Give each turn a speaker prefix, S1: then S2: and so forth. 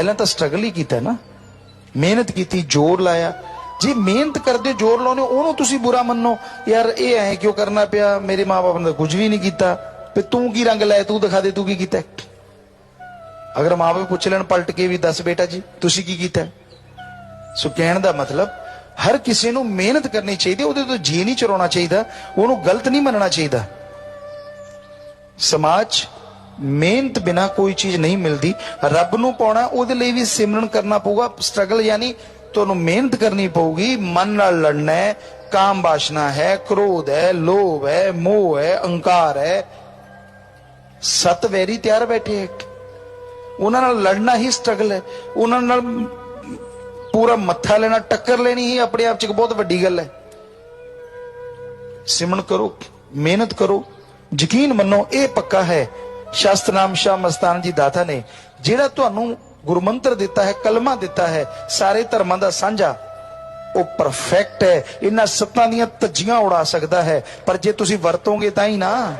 S1: ਪਹਿਲਾਂ ਤਾਂ ਸਟਰਗਲ ਹੀ ਕੀਤਾ ਨਾ। ਮਿਹਨਤ ਕੀਤੀ, ਜ਼ੋਰ ਲਾਇਆ। ਜੇ ਮਿਹਨਤ ਕਰਦੇ, ਜ਼ੋਰ ਲਾਉਨੇ ਉਹਨੂੰ ਤੁਸੀਂ ਬੁਰਾ ਮੰਨੋ। ਯਾਰ, ਇਹ ਐ ਕਿਉਂ ਕਰਨਾ ਪਿਆ? ਮੇਰੇ ਮਾਪੇ ਨੇ ਕੁਝ ਵੀ ਨਹੀਂ ਕੀਤਾ। ਤੇ ਤੂੰ ਕੀ ਰੰਗ ਲਾਇਆ? ਤੂੰ ਦਿਖਾ ਦੇ, ਤੂੰ ਕੀ ਕੀਤਾ? ਅਗਰ ਮਾਪੇ ਪੁੱਛ ਲੈਣ, ਪਲਟ ਕੇ ਵੀ ਦੱਸ ਬੇਟਾ ਜੀ, ਤੁਸੀਂ ਕੀ ਕੀਤਾ? ਸੋ ਕਹਿਣ ਦਾ ਮਤਲਬ, ਹਰ ਕਿਸੇ ਨੂੰ ਮਿਹਨਤ ਕਰਨੀ ਚਾਹੀਦੀ, ਉਹਦੇ ਤੋਂ ਜੀ ਨਹੀਂ ਚਰਾਉਣਾ ਚਾਹੀਦਾ, ਉਹਨੂੰ ਗਲਤ ਨਹੀਂ ਮੰਨਣਾ ਚਾਹੀਦਾ। ਸਮਾਜ ਮਿਹਨਤ ਬਿਨਾ ਕੋਈ ਚੀਜ਼ ਨਹੀਂ ਮਿਲਦੀ। ਰੱਬ ਨੂੰ ਪਾਉਣਾ, ਉਹਦੇ ਲਈ ਵੀ ਸਿਮਰਨ ਕਰਨਾ ਪਊਗਾ। ਸਟਰਗਲ ਯਾਨੀ ਤੁਹਾਨੂੰ ਮਿਹਨਤ ਕਰਨੀ ਪਊਗੀ। ਮਨ ਨਾਲ ਲੜਨਾ ਹੈ, ਕਾਮ ਬਾਸ਼ਨਾ ਹੈ, ਕ੍ਰੋਧ ਹੈ, ਲੋਭ ਹੈ, ਮੋਹ ਹੈ, ਅਹੰਕਾਰ ਹੈ। ਸਤ ਵੈਰੀ ਤਿਆਰ ਬੈਠੇ ਹੈ। ਉਹਨਾਂ ਨਾਲ ਲੜਨਾ ਹੀ ਸਟਰਗਲ ਹੈ। ਉਹਨਾਂ ਨਾਲ ਪੂਰਾ ਮੱਥਾ ਲੈਣਾ, ਟੱਕਰ ਲੈਣੀ ਹੀ ਆਪਣੇ ਆਪ ਚ ਇੱਕ ਬਹੁਤ ਵੱਡੀ ਗੱਲ ਹੈ। ਸਿਮਰਨ ਕਰੋ, ਮਿਹਨਤ ਕਰੋ। ਯਕੀਨ ਮੰਨੋ, ਇਹ ਪੱਕਾ ਹੈ। ਸ਼ਾਸਤਨਾਮ ਸ਼ਾਹ ਮਸਤਾਨ ਜੀ ਦਾਤਾ ਨੇ, ਜਿਹੜਾ ਤੁਹਾਨੂੰ ਗੁਰਮੰਤਰ ਦਿੱਤਾ ਹੈ, ਕਲਮਾ ਦਿੱਤਾ ਹੈ, ਸਾਰੇ ਧਰਮਾਂ ਦਾ ਸਾਂਝਾ, ਉਹ ਪਰਫੈਕਟ ਹੈ। ਇਹਨਾਂ ਸੱਤਾਂ ਦੀਆਂ ਧੱਜੀਆਂ ਉਡਾ ਸਕਦਾ ਹੈ। ਪਰ ਜੇ ਤੁਸੀਂ ਵਰਤੋਗੇ ਤਾਂ ਹੀ ਨਾ।